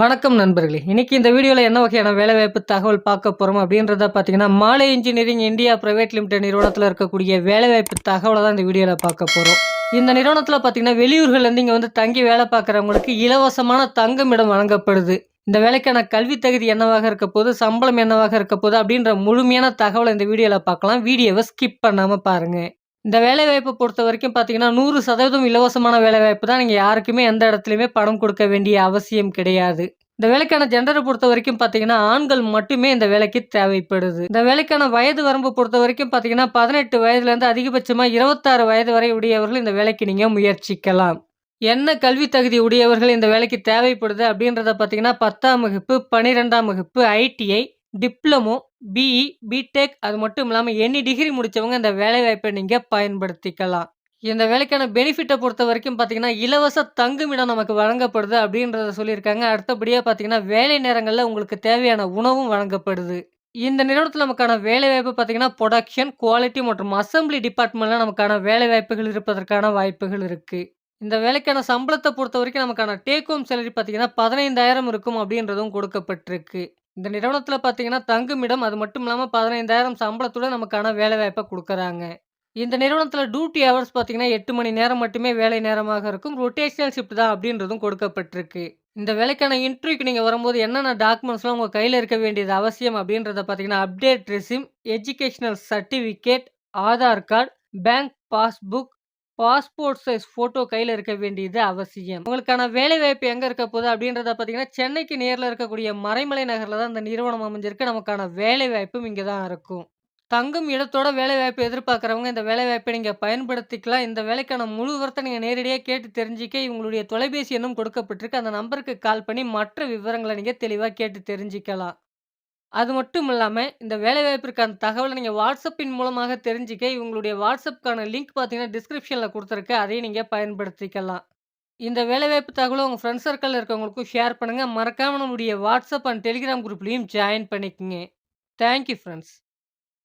வணக்கம் நண்பர்களே. இன்றைக்கி இந்த வீடியோவில் என்ன வகையான வேலைவாய்ப்பு தகவல் பார்க்க போகிறோம் அப்படின்றத பார்த்தீங்கன்னா மாலை இன்ஜினியரிங் இந்தியா பிரைவேட் லிமிடெட் நிறுவனத்தில் இருக்கக்கூடிய வேலைவாய்ப்பு தகவலை தான் இந்த வீடியோவில் பார்க்க போகிறோம் இந்த நிறுவனத்தில் பார்த்தீங்கன்னா வெளியூர்கள்லேருந்து இங்கே வந்து தங்கி வேலை பார்க்குறவங்களுக்கு இலவசமான தங்குமிடம் வழங்கப்படுது. இந்த வேலைக்கான கல்வி தகுதி என்னவாக இருக்க போது சம்பளம் என்னவாக இருக்க போது அப்படின்ற முழுமையான தகவலை இந்த வீடியோவில் பார்க்கலாம். வீடியோவை ஸ்கிப் பண்ணாமல் பாருங்கள் இந்த வேலைவாய்ப்பை பொறுத்த வரைக்கும் பார்த்தீங்கன்னா நூறு சதவீதம் இலவசமான வேலைவாய்ப்பு தான். நீங்கள் யாருக்குமே எந்த இடத்துலையுமே பணம் கொடுக்க வேண்டிய அவசியம் கிடையாது. இந்த வேலைக்கான ஜெண்டரை பொறுத்த வரைக்கும் பார்த்தீங்கன்னா ஆண்கள் மட்டுமே இந்த வேலைக்கு தேவைப்படுது. இந்த வேலைக்கான வயது வரம்பு பொறுத்த வரைக்கும் பார்த்தீங்கன்னா பதினெட்டு வயதுலேருந்து அதிகபட்சமாக இருபத்தாறு வயது வரை உடையவர்கள் இந்த வேலைக்கு நீங்கள் முயற்சிக்கலாம். என்ன கல்வி தகுதி உடையவர்கள் இந்த வேலைக்கு தேவைப்படுது அப்படின்றத பார்த்தீங்கன்னா பத்தாம் வகுப்பு பன்னிரெண்டாம் வகுப்பு ஐடிஐ டிப்ளமோ பிஇ பிடெக் அது மட்டும் இல்லாமல் எனி டிகிரி முடித்தவங்க இந்த வேலைவாய்ப்பை நீங்கள் பயன்படுத்திக்கலாம். இந்த வேலைக்கான பெனிஃபிட்டை பொறுத்த வரைக்கும் பார்த்தீங்கன்னா இலவச தங்குமிடம் நமக்கு வழங்கப்படுது அப்படின்றத சொல்லியிருக்காங்க. அடுத்தபடியாக பார்த்தீங்கன்னா வேலை நேரங்களில் உங்களுக்கு தேவையான உணவும் வழங்கப்படுது. இந்த நிறுவனத்தில் நமக்கான வேலைவாய்ப்பு பார்த்தீங்கன்னா ப்ரொடக்ஷன் குவாலிட்டி மற்றும் அசம்பிளி டிபார்ட்மெண்ட்டில் நமக்கான வேலைவாய்ப்புகள் இருப்பதற்கான வாய்ப்புகள் இருக்குது இந்த வேலைக்கான சம்பளத்தை பொறுத்த வரைக்கும் நமக்கான டேக் ஹோம் சேலரி பார்த்தீங்கன்னா பதினைந்தாயிரம் இருக்கும் அப்படின்றதும் கொடுக்கப்பட்டிருக்கு. இந்த நிறுவனத்தில் பார்த்தீங்கன்னா தங்குமிடம் அது மட்டும் இல்லாமல் பதினைந்தாயிரம் சம்பளத்துடன் நமக்கான வேலைவாய்ப்பை கொடுக்குறாங்க. இந்த நிறுவனத்தில் டியூட்டி ஹவர்ஸ் பார்த்தீங்கன்னா எட்டு மணி நேரம் மட்டுமே வேலை நேரமாக இருக்கும். ரொட்டேஷனல் ஷிஃப்ட் தான் அப்படின்றதும் கொடுக்கப்பட்டிருக்கு. இந்த வேலைக்கான இன்டர்வியூக்கு நீங்கள் வரும்போது என்னென்ன டாக்குமெண்ட்ஸ்லாம் உங்கள் கையில் இருக்க வேண்டியது அவசியம் அப்படின்றத பார்த்தீங்கன்னா update resume educational certificate Aadhaar card bank passbook passport size photo கையில் இருக்க வேண்டியது அவசியம். உங்களுக்கான வேலை வாய்ப்பு எங்கே இருக்க போகுது அப்படின்றத பார்த்தீங்கன்னா சென்னைக்கு நேரில் இருக்கக்கூடிய மறைமலை நகரில் தான் இந்த நிறுவனம் அமைஞ்சிருக்கு. நமக்கான வேலை வாய்ப்பும் இங்கே தான் இருக்கும். தங்கும் இடத்தோட வேலை வாய்ப்பு எதிர்பார்க்குறவங்க இந்த வேலை வாய்ப்பை நீங்கள் பயன்படுத்திக்கலாம். இந்த வேலைக்கான முழு விவரத்தை நீங்கள் நேரடியாக கேட்டு தெரிஞ்சிக்க இவங்களுடைய தொலைபேசி எண்ணும் கொடுக்கப்பட்டிருக்கு. அந்த நம்பருக்கு கால் பண்ணி மற்ற விவரங்களை நீங்கள் தெளிவாக கேட்டு தெரிஞ்சிக்கலாம். அது மட்டும் இல்லாமல் இந்த வேலைவாய்ப்பிற்கான தகவலை நீங்கள் வாட்ஸ்அப்பின் மூலமாக தெரிஞ்சிக்க இவங்களுடைய வாட்ஸ்அப்புக்கான லிங்க் பார்த்தீங்கன்னா டிஸ்கிரிப்ஷனில் கொடுத்துருக்கு அதையும் நீங்கள் பயன்படுத்திக்கலாம். இந்த வேலைவாய்ப்பு தகவலை உங்கள் ஃப்ரெண்ட்ஸ் சர்க்கிளில் இருக்கவங்களுக்கும் ஷேர் பண்ணுங்கள் மறக்காமல் நம்மளுடைய வாட்ஸ்அப் அண்ட் டெலிகிராம் குரூப்லேயும் ஜாயின் பண்ணிக்கோங்க. Thank you friends